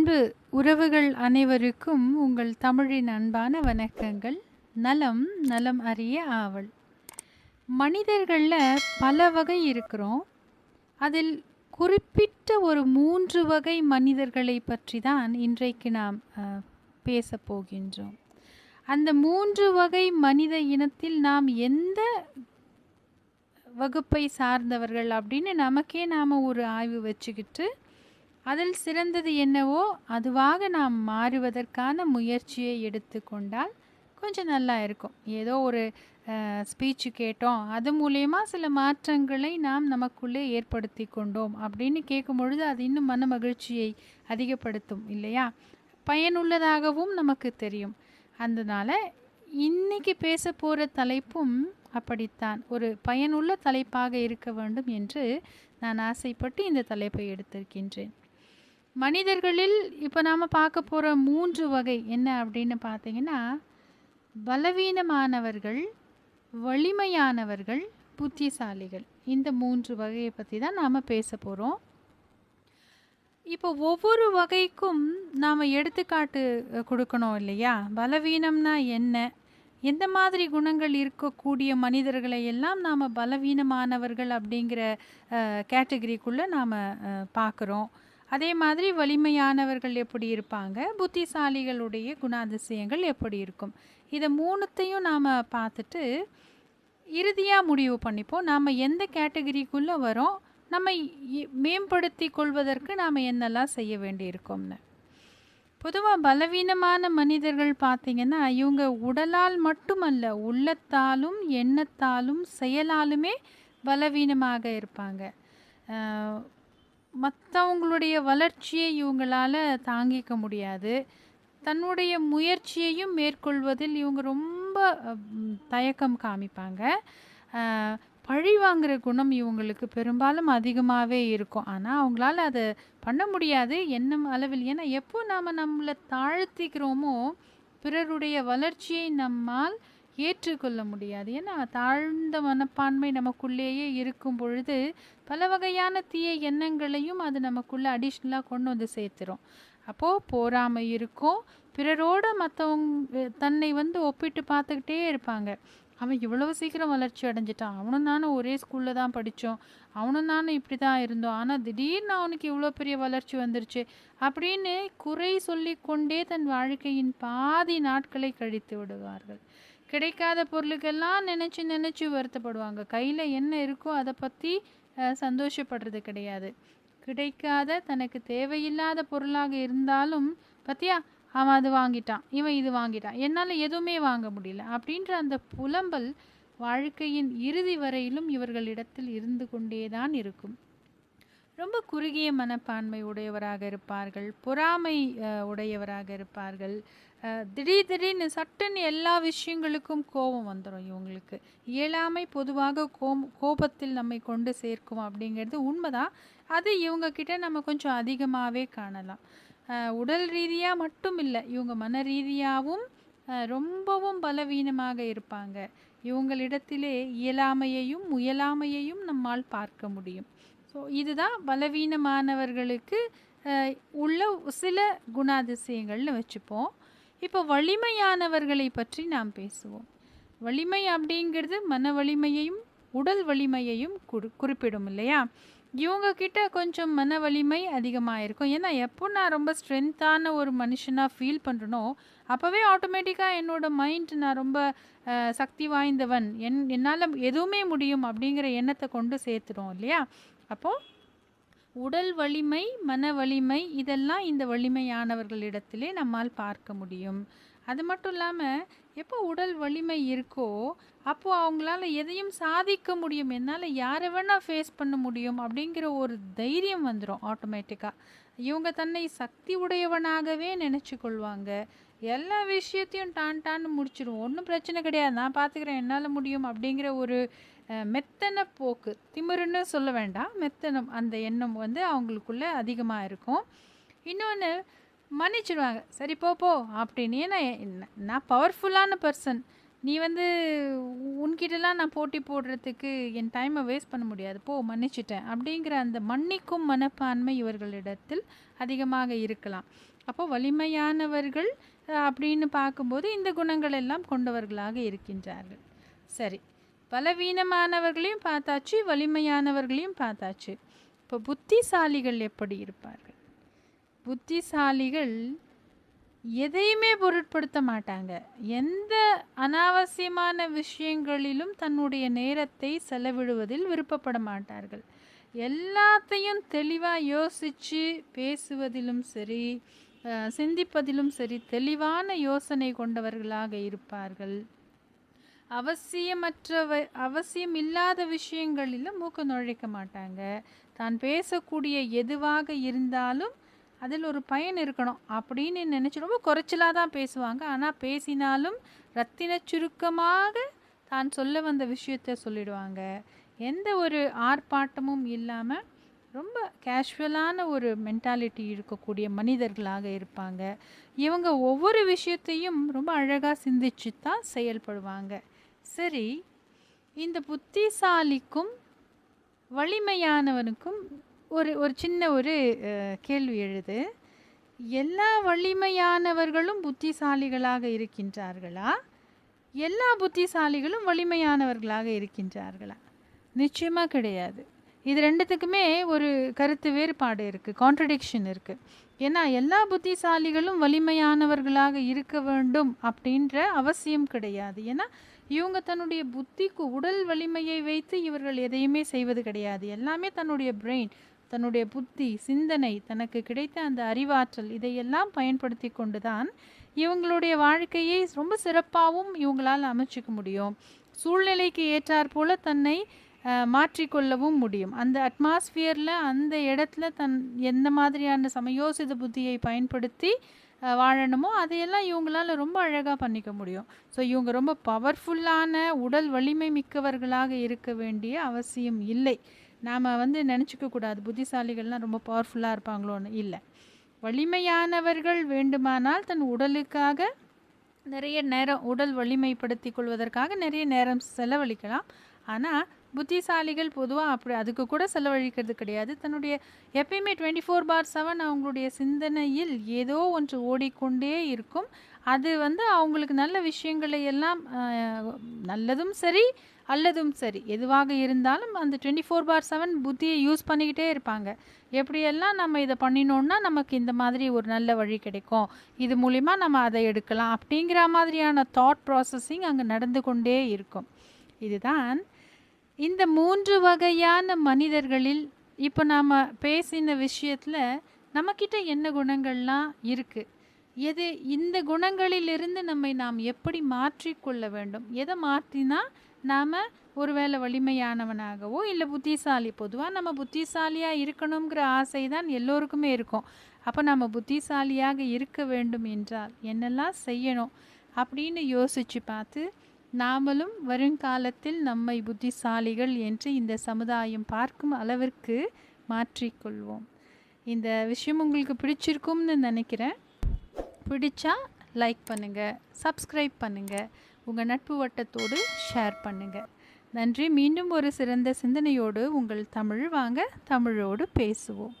அன்பு உறவுகள் அனைவருக்கும் உங்கள் தமிழின் அன்பான வணக்கங்கள். நலம் நலம் அறிய ஆவல். மனிதர்களில் பல வகை இருக்கிறோம். அதில் குறிப்பிட்ட ஒரு மூன்று வகை மனிதர்களை பற்றி தான் இன்றைக்கு நாம் பேச போகின்றோம். அந்த மூன்று வகை மனித இனத்தில் நாம் எந்த வகுப்பை சார்ந்தவர்கள் அப்படின்னு நமக்கே நாம் ஒரு ஆய்வு வச்சுக்கிட்டு அதில் சிறந்தது என்னவோ அதுவாக நாம் மாறுவதற்கான முயற்சியை எடுத்துக்கொண்டால் கொஞ்சம் நல்லா இருக்கும். ஏதோ ஒரு ஸ்பீச்சு கேட்டோம். அது மூலயமா சில மாற்றங்களை நாம் நமக்குள்ளே ஏற்படுத்தி கொண்டோம் அப்படின்னு கேட்கும் பொழுது அது இன்னும் மன மகிழ்ச்சியை அதிகப்படுத்தும் இல்லையா? பயனுள்ளதாகவும் நமக்கு தெரியும். அதனால் இன்னைக்கு பேச போகிற தலைப்பும் அப்படித்தான். ஒரு பயனுள்ள தலைப்பாக இருக்க வேண்டும் என்று நான் ஆசைப்பட்டு இந்த தலைப்பை எடுத்திருக்கின்றேன். மனிதர்களில் இப்போ நாம் பார்க்க போகிற மூன்று வகை என்ன அப்படின்னு பார்த்தீங்கன்னா பலவீனமானவர்கள் வலிமையானவர்கள் புத்திசாலிகள். இந்த மூன்று வகையை பற்றி தான் நாம் பேச போகிறோம் இப்போ ஒவ்வொரு வகைக்கும் நாம் எடுத்துக்காட்டு கொடுக்கணும் இல்லையா? பலவீனம்னா என்ன? எந்த மாதிரி குணங்கள் இருக்கக்கூடிய மனிதர்களை எல்லாம் நாம் பலவீனமானவர்கள் அப்படிங்கிற கேட்டகரிக்குள்ளே நாம் பார்க்குறோம். அதே மாதிரி வலிமையானவர்கள் எப்படி இருப்பாங்க? புத்திசாலிகளுடைய குணாதிசயங்கள் எப்படி இருக்கும்? இதை மூணுத்தையும் நாம் பார்த்துட்டு இறுதியாக முடிவு பண்ணிப்போம். நாம் எந்த கேட்டகரிக்குள்ளே வரோம்? நம்ம மேம்படுத்தி கொள்வதற்கு நாம் என்னெல்லாம் செய்ய வேண்டியிருக்கோம்னு. பொதுவாக பலவீனமான மனிதர்கள் பார்த்திங்கன்னா இவங்க உடலால் மட்டுமல்ல உள்ளத்தாலும் எண்ணத்தாலும் செயலாலுமே பலவீனமாக இருப்பாங்க. மற்றவங்களுடைய வளர்ச்சியை இவங்களால் தாங்கிக்க முடியாது. தன்னுடைய முயற்சியையும் மேற்கொள்வதில் இவங்க ரொம்ப தயக்கம் காமிப்பாங்க. பழி வாங்குற குணம் இவங்களுக்கு பெரும்பாலும் அதிகமாகவே இருக்கும். ஆனால் அவங்களால அதை பண்ண முடியாது. என்ன அளவில்? ஏன்னா எப்போ நாம் நம்மளை தாழ்த்திக்கிறோமோ பிறருடைய வளர்ச்சியை நம்மால் ஏற்றுக்கொள்ள முடியாது. ஏன்னா தாழ்ந்த மனப்பான்மை நமக்குள்ளேயே இருக்கும் பொழுது பல வகையான தீய எண்ணங்களையும் அது நமக்குள்ளே அடிஷ்னலாக கொண்டு வந்து சேர்த்துரும். அப்போது போராமை இருக்கும். பிறரோட மற்றவங்க தன்னை வந்து ஒப்பிட்டு பார்த்துக்கிட்டே இருப்பாங்க. அவன் இவ்வளவு சீக்கிரம் வளர்ச்சி அடைஞ்சிட்டான். அவனும் நானும் ஒரே ஸ்கூலில் தான் படித்தோம் அவனும் நானும் இப்படி தான் இருந்தோம். ஆனால் திடீர்னு அவனுக்கு இவ்வளோ பெரிய வளர்ச்சி வந்துருச்சு அப்படின்னு குறை சொல்லி கொண்டே தன் வாழ்க்கையின் பாதி நாட்களை கழித்து விடுவார்கள். கிடைக்காத பொருளுக்கெல்லாம் நினச்சி நினச்சி வருத்தப்படுவாங்க. கையில் என்ன இருக்கோ அதை பற்றி சந்தோஷப்படுறது கிடையாது. கிடைக்காத தனக்கு தேவையில்லாத பொருளாக இருந்தாலும் பத்தியா? அவன் அது வாங்கிட்டான். இவன் இது வாங்கிட்டான். என்னால் எதுவுமே வாங்க முடியல. அப்படின்ற அந்த புலம்பல் வாழ்க்கையின் இறுதி வரையிலும் இவர்களிடத்தில் இருந்து கொண்டே தான் இருக்கும். ரொம்ப குறுகிய மனப்பான்மை உடையவராக இருப்பார்கள் பொறாமை உடையவராக இருப்பார்கள். திடீர் திடீர்னு சட்டுன்னு எல்லா விஷயங்களுக்கும் கோபம் வந்துடும் இவங்களுக்கு. இயலாமை பொதுவாக கோம் கோபத்தில் நம்மை கொண்டு சேர்க்கும் அப்படிங்கிறது உண்மைதான். அது இவங்க கிட்ட நம்ம கொஞ்சம் அதிகமாகவே காணலாம். உடல் ரீதியாக மட்டும் இல்லை இவங்க மன ரீதியாகவும் ரொம்பவும் பலவீனமாக இருப்பாங்க. இவங்களிடத்திலே இயலாமையையும் முயலாமையையும் நம்மால் பார்க்க முடியும். ஸோ இதுதான் பலவீனமானவர்களுக்கு உள்ள சில குணாதிசயங்கள்னு வச்சுப்போம். இப்போ வலிமையானவர்களை பற்றி நாம் பேசுவோம். வலிமை அப்படிங்கிறது மன வலிமையையும் உடல் வலிமையையும் குறி குறிப்பிடும் இல்லையா? இவங்கக்கிட்ட கொஞ்சம் மன வலிமை அதிகமாக இருக்கும் ஏன்னா எப்போ நான் ரொம்ப ஸ்ட்ரென்த்தான ஒரு மனுஷனாக ஃபீல் பண்ணுறனோ அப்போவே ஆட்டோமேட்டிக்காக என்னோட மைண்ட் நான் ரொம்ப சக்தி வாய்ந்தவன். என் என்னால் எதுவுமே முடியும் அப்படிங்கிற எண்ணத்தை கொண்டு சேர்த்துடும் இல்லையா? அப்போது உடல் வலிமை மன வலிமை இதெல்லாம் இந்த வலிமையானவர்களிடத்திலே நம்மால் பார்க்க முடியும். அது மட்டும் இல்லாமல் எப்போ உடல் வலிமை இருக்கோ அப்போது அவங்களால எதையும் சாதிக்க முடியும். என்னால் யாரை வேணால் ஃபேஸ் பண்ண முடியும் அப்படிங்கிற ஒரு தைரியம் வந்துடும் ஆட்டோமேட்டிக்காக இவங்க தன்னை சக்தி உடையவனாகவே நினச்சி கொள்வாங்க எல்லா விஷயத்தையும் டான் டான்னு முடிச்சிடும் ஒன்றும் பிரச்சனை கிடையாது. நான் பார்த்துக்கிறேன் என்னால் முடியும் அப்படிங்கிற ஒரு மெத்தன போக்கு. திமிருன்னு சொல்ல வேண்டாம். மெத்தனம் அந்த எண்ணம் வந்து அவங்களுக்குள்ள அதிகமாக இருக்கும். இன்னொன்று மன்னிச்சிடுவாங்க சரி போ போ அப்படின்னு. ஏன்னா நான் பவர்ஃபுல்லான பர்சன் நீ வந்து உன்கிட்டலாம் நான் போட்டி போடுறதுக்கு என் டைமை வேஸ்ட் பண்ண முடியாது. போ மன்னிச்சிட்டேன் அப்படிங்கிற அந்த மன்னிக்கும் மனப்பான்மை இவர்களிடத்தில் அதிகமாக இருக்கலாம். அப்போ வலிமையானவர்கள் அப்படின்னு பார்க்கும்போது இந்த குணங்கள் எல்லாம் கொண்டவர்களாக இருக்கின்றார்கள். சரி. பலவீனமானவர்களையும் பார்த்தாச்சு வலிமையானவர்களையும் பார்த்தாச்சு. இப்போ புத்திசாலிகள் எப்படி இருப்பார்கள்? புத்திசாலிகள் எதையுமே பொருட்படுத்த மாட்டாங்க. எந்த அனாவசியமான விஷயங்களிலும் தன்னுடைய நேரத்தை செலவிடுவதில் விருப்பப்பட மாட்டார்கள். எல்லாத்தையும் தெளிவாக யோசித்து பேசுவதிலும் சரி சிந்திப்பதிலும் சரி தெளிவான யோசனை கொண்டவர்களாக இருப்பார்கள். அவசியமற்றவ அவசியம் இல்லாத விஷயங்களிலும் மூக்க நுழைக்க மாட்டாங்க. தான் பேசக்கூடிய எதுவாக இருந்தாலும் அதில் ஒரு பயன் இருக்கணும் அப்படின்னு நினச்சி ரொம்ப குறைச்சலாக தான் பேசுவாங்க. ஆனால் பேசினாலும் ரத்தின சுருக்கமாக தான் சொல்ல வந்த விஷயத்தை சொல்லிடுவாங்க. எந்த ஒரு ஆர்ப்பாட்டமும் இல்லாமல் ரொம்ப கேஷுவலான ஒரு மென்டாலிட்டி இருக்கக்கூடிய மனிதர்களாக இருப்பாங்க. இவங்க ஒவ்வொரு விஷயத்தையும் ரொம்ப அழகாக சிந்திச்சு தான் செயல்படுவாங்க. சரி இந்த புத்திசாலிக்கும் வலிமையானவனுக்கும் ஒரு ஒரு சின்ன ஒரு கேள்வி எழுது. எல்லா வலிமையானவர்களும் புத்திசாலிகளாக இருக்கின்றார்களா? எல்லா புத்திசாலிகளும் வலிமையானவர்களாக இருக்கின்றார்களா? நிச்சயமாக கிடையாது. இது ரெண்டுத்துக்குமே ஒரு கருத்து வேறுபாடு இருக்குது கான்ட்ரடிக்ஷன் இருக்குது ஏன்னா எல்லா புத்திசாலிகளும் வலிமையானவர்களாக இருக்க வேண்டும் அப்படின்ற அவசியம் கிடையாது. ஏன்னா இவங்க தன்னுடைய புத்திக்கு உடல் வலிமையை வைத்து இவர்கள் எதையுமே செய்வது கிடையாது. எல்லாமே தன்னுடைய பிரெயின் தன்னுடைய புத்தி சிந்தனை தனக்கு கிடைத்த அந்த அறிவாற்றல் இதையெல்லாம் பயன்படுத்தி கொண்டு தான் இவங்களுடைய வாழ்க்கையை ரொம்ப சிறப்பாகவும் இவங்களால் அமைச்சிக்க முடியும். சூழ்நிலைக்கு ஏற்றாற்போல தன்னை மாற்றிக்கொள்ளவும் முடியும். அந்த அட்மாஸ்ஃபியரில் அந்த இடத்துல தன் எந்த மாதிரியான சமயோசித புத்தியை பயன்படுத்தி வாழணுமோ அதையெல்லாம் இவங்களால ரொம்ப அழகாக பண்ணிக்க முடியும். ஸோ இவங்க ரொம்ப பவர்ஃபுல்லான உடல் வலிமை மிக்கவர்களாக இருக்க வேண்டிய அவசியம் இல்லை. நாம் வந்து நினச்சிக்க கூடாது புத்திசாலிகள்லாம் ரொம்ப பவர்ஃபுல்லாக இருப்பாங்களோன்னு. இல்லை. வலிமையானவர்கள் வேண்டுமானால் தன் உடலுக்காக நிறைய நேரம் உடல் வலிமைப்படுத்திக் கொள்வதற்காக நிறைய நேரம் செலவழிக்கலாம். ஆனால் புத்திசாலிகள் பொதுவாக அப்படி அதுக்கு கூட செலவழிக்கிறது கிடையாது. தன்னுடைய எப்பயுமே டுவெண்ட்டி ஃபோர் பார் செவன் அவங்களுடைய சிந்தனையில் ஏதோ ஒன்று ஓடிக்கொண்டே இருக்கும். அது வந்து அவங்களுக்கு நல்ல விஷயங்களை எல்லாம் நல்லதும் சரி அல்லதும் சரி. எதுவாக இருந்தாலும் அந்த டுவெண்ட்டி ஃபோர் பார் செவன் புத்தியை யூஸ் பண்ணிக்கிட்டே இருப்பாங்க. எப்படியெல்லாம் நம்ம இதை பண்ணினோன்னா நமக்கு இந்த மாதிரி ஒரு நல்ல வழி கிடைக்கும். இது மூலிமா நம்ம அதை எடுக்கலாம். அப்படிங்கிற மாதிரியான தாட் ப்ராசஸிங் அங்கே நடந்து கொண்டே இருக்கும். இதுதான் இந்த மூன்று வகையான மனிதர்களில் இப்போ நாம் பேசின விஷயத்தில் நம்மக்கிட்ட என்ன குணங்கள்லாம் இருக்குது எது இந்த குணங்களிலிருந்து நம்மை நாம் எப்படி மாற்றிக்கொள்ள வேண்டும்? எதை மாற்றினா நாம் ஒருவேளை வலிமையானவனாகவோ இல்லை புத்திசாலி பொதுவாக நம்ம புத்திசாலியாக இருக்கணுங்கிற ஆசை தான் எல்லோருக்குமே இருக்கும். அப்போ நம்ம புத்திசாலியாக இருக்க வேண்டும் என்றால் என்னெல்லாம் செய்யணும் அப்படின்னு யோசித்து பார்த்து நாமளும் வருங்காலத்தில் நம்மை புத்திசாலிகள் என்று இந்த சமுதாயம் பார்க்கும் அளவிற்கு மாற்றிக்கொள்வோம். இந்த விஷயம் உங்களுக்கு பிடிச்சிருக்கும்னு நினைக்கிறேன். பிடிச்சா லைக் பண்ணுங்கள் சப்ஸ்கிரைப் பண்ணுங்கள் உங்கள் நட்பு வட்டத்தோடு ஷேர் பண்ணுங்கள் நன்றி மீண்டும் ஒரு சிறந்த சிந்தனையோடு உங்கள் தமிழ் வாங்க தமிழோடு பேசுவோம்.